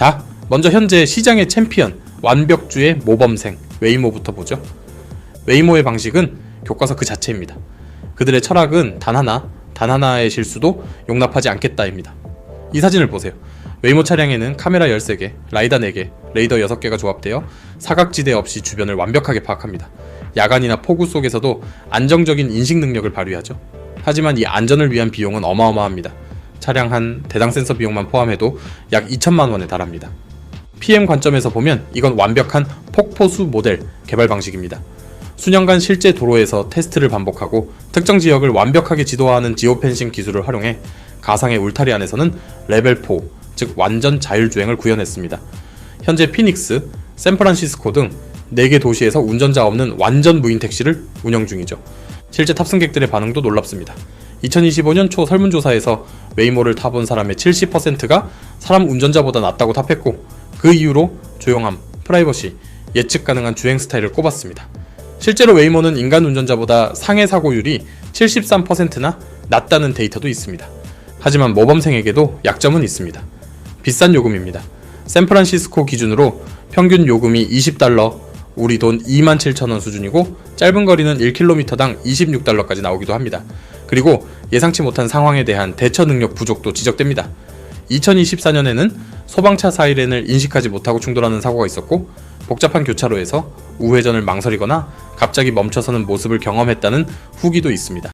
자, 먼저 현재 시장의 챔피언, 완벽주의 모범생, 웨이모부터 보죠. 웨이모의 방식은 교과서 그 자체입니다. 그들의 철학은 단 하나, 단 하나의 실수도 용납하지 않겠다입니다. 이 사진을 보세요. 웨이모 차량에는 카메라 13개, 라이다 4개, 레이더 6개가 조합되어 사각지대 없이 주변을 완벽하게 파악합니다. 야간이나 폭우 속에서도 안정적인 인식 능력을 발휘하죠. 하지만 이 안전을 위한 비용은 어마어마합니다. 차량 한 대당 센서 비용만 포함해도 약 2천만 원에 달합니다. PM 관점에서 보면 이건 완벽한 폭포수 모델 개발 방식입니다. 수년간 실제 도로에서 테스트를 반복하고 특정 지역을 완벽하게 지도하는 지오펜싱 기술을 활용해 가상의 울타리 안에서는 레벨 4, 즉 완전 자율주행을 구현했습니다. 현재 피닉스, 샌프란시스코 등 4개 도시에서 운전자 없는 완전 무인 택시를 운영 중이죠. 실제 탑승객들의 반응도 놀랍습니다. 2025년 초 설문조사에서 웨이모를 타본 사람의 70%가 사람 운전자보다 낫다고 답했고 그 이유로 조용함, 프라이버시, 예측 가능한 주행 스타일을 꼽았습니다. 실제로 웨이모는 인간 운전자보다 상해 사고율이 73%나 낮다는 데이터도 있습니다. 하지만 모범생에게도 약점은 있습니다. 비싼 요금입니다. 샌프란시스코 기준으로 평균 요금이 20달러, 우리 돈 27,000원 수준이고 짧은 거리는 1km당 26달러까지 나오기도 합니다. 그리고 예상치 못한 상황에 대한 대처 능력 부족도 지적됩니다. 2024년에는 소방차 사이렌을 인식하지 못하고 충돌하는 사고가 있었고 복잡한 교차로에서 우회전을 망설이거나 갑자기 멈춰서는 모습을 경험했다는 후기도 있습니다.